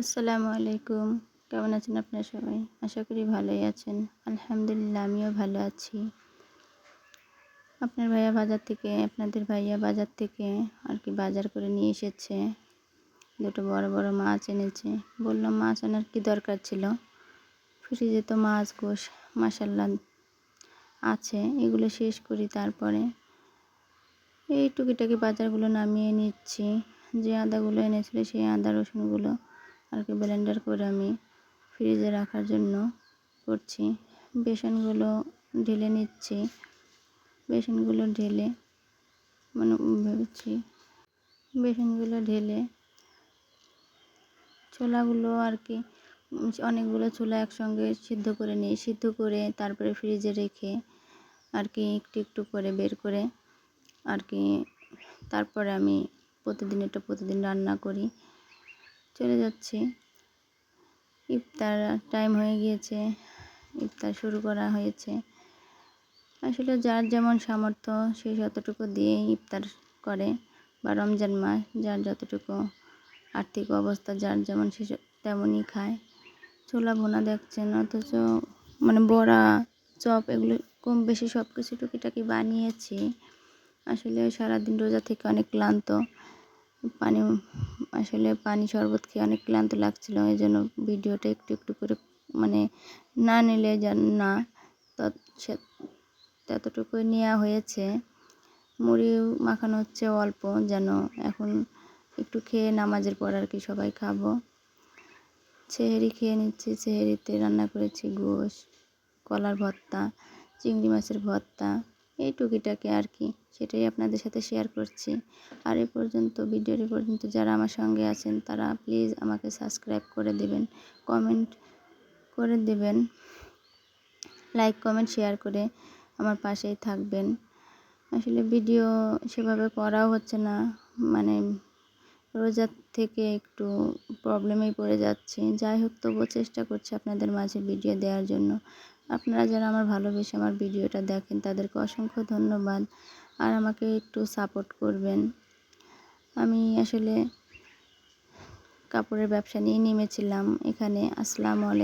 আসসালামু আলাইকুম। কেমন আছেন আপনারা সবাই? আশা করি ভালোই আছেন। আলহামদুলিল্লাহ, আমিও ভালো আছি। আপনার ভাইয়া বাজার থেকে, আপনাদের ভাইয়া বাজার থেকে আর কি বাজার করে নিয়ে এসেছে। দুটো বড় বড় মাছ এনেছে। বললাম, মাছ আনার কি দরকার ছিল? ফ্রিজে তো মাছ, গোশ মাসাল্লা আছে। এগুলো শেষ করি তারপরে এই টুকিটাকি বাজারগুলো নামিয়ে নিচ্ছি। যে আদাগুলো এনেছিল, সেই আদা রসুনগুলো আর কি ব্লেন্ডার করে আমি ফ্রিজে রাখার জন্য করছি। বেসনগুলো ঢেলে নিচ্ছি। বেসনগুলো ঢেলে মানে ভেবেছি বেসনগুলো ঢেলে ছোলাগুলো আর কি অনেকগুলো ছোলা একসঙ্গে সিদ্ধ করে নিই। সিদ্ধ করে তারপরে ফ্রিজে রেখে আর কি একটু একটু করে বের করে আর কি তারপরে আমি প্রতিদিন এটা প্রতিদিন রান্না করি। চলে যাচ্ছি। ইফতার টাইম হয়ে গিয়েছে। ইফতার শুরু করা হয়েছে। আসলে যার যেমন সামর্থ্য, সে যতটুকু দিয়ে ইফতার করে বা রমজান মাস, যার যতটুকু আর্থিক অবস্থা, যার যেমন সে তেমনই খায়। ছোলা ভোনা দেখছেন, অথচ মানে বড়া, চপ এগুলো কম বেশি সব কিছু টুকিটাকি বানিয়েছি। আসলে সারাদিন রোজা থেকে অনেক ক্লান্ত। পানি আসলে পানি শরবত খেয়ে অনেক ক্লান্ত লাগছিল এই জন্য ভিডিওটা একটু একটু করে মানে না নিলে যেন না সে ততটুকুই নেওয়া হয়েছে। মুড়ি মাখানো হচ্ছে অল্প, যেন এখন একটু খেয়ে নামাজের পর আর কি সবাই খাব। ছেহেরি খেয়ে নিচ্ছি, ছেহেরিতে রান্না করেছি গোশ, কলার ভর্তা, চিংড়ি মাছের ভর্তা। এই টুকিটাকে আর কি, সেটাই আপনাদের সাথে শেয়ার করছি। আর এ পর্যন্ত ভিডিওর পর্যন্ত যারা আমার সঙ্গে আছেন, তারা প্লিজ আমাকে সাবস্ক্রাইব করে দেবেন কমেন্ট করে দেবেন লাইক কমেন্ট শেয়ার করে আমার পাশেই থাকবেন। আসলে ভিডিও সেভাবে করাও হচ্ছে না মানে রোজার থেকে একটু প্রবলেমেই পড়ে যাচ্ছি। যাই হোক, তবুও চেষ্টা করছি আপনাদের মাঝে ভিডিও দেওয়ার জন্য। আপনারা যারা আমার ভালোবেসে আমার ভিডিওটা দেখেন, তাদেরকে অসংখ্য ধন্যবাদ। আর আমাকে একটু সাপোর্ট করবেন। আমি আসলে কাপড়ের ব্যবসা নিয়ে নেমেছিলাম এখানে। আসসালামু আলাইকুম।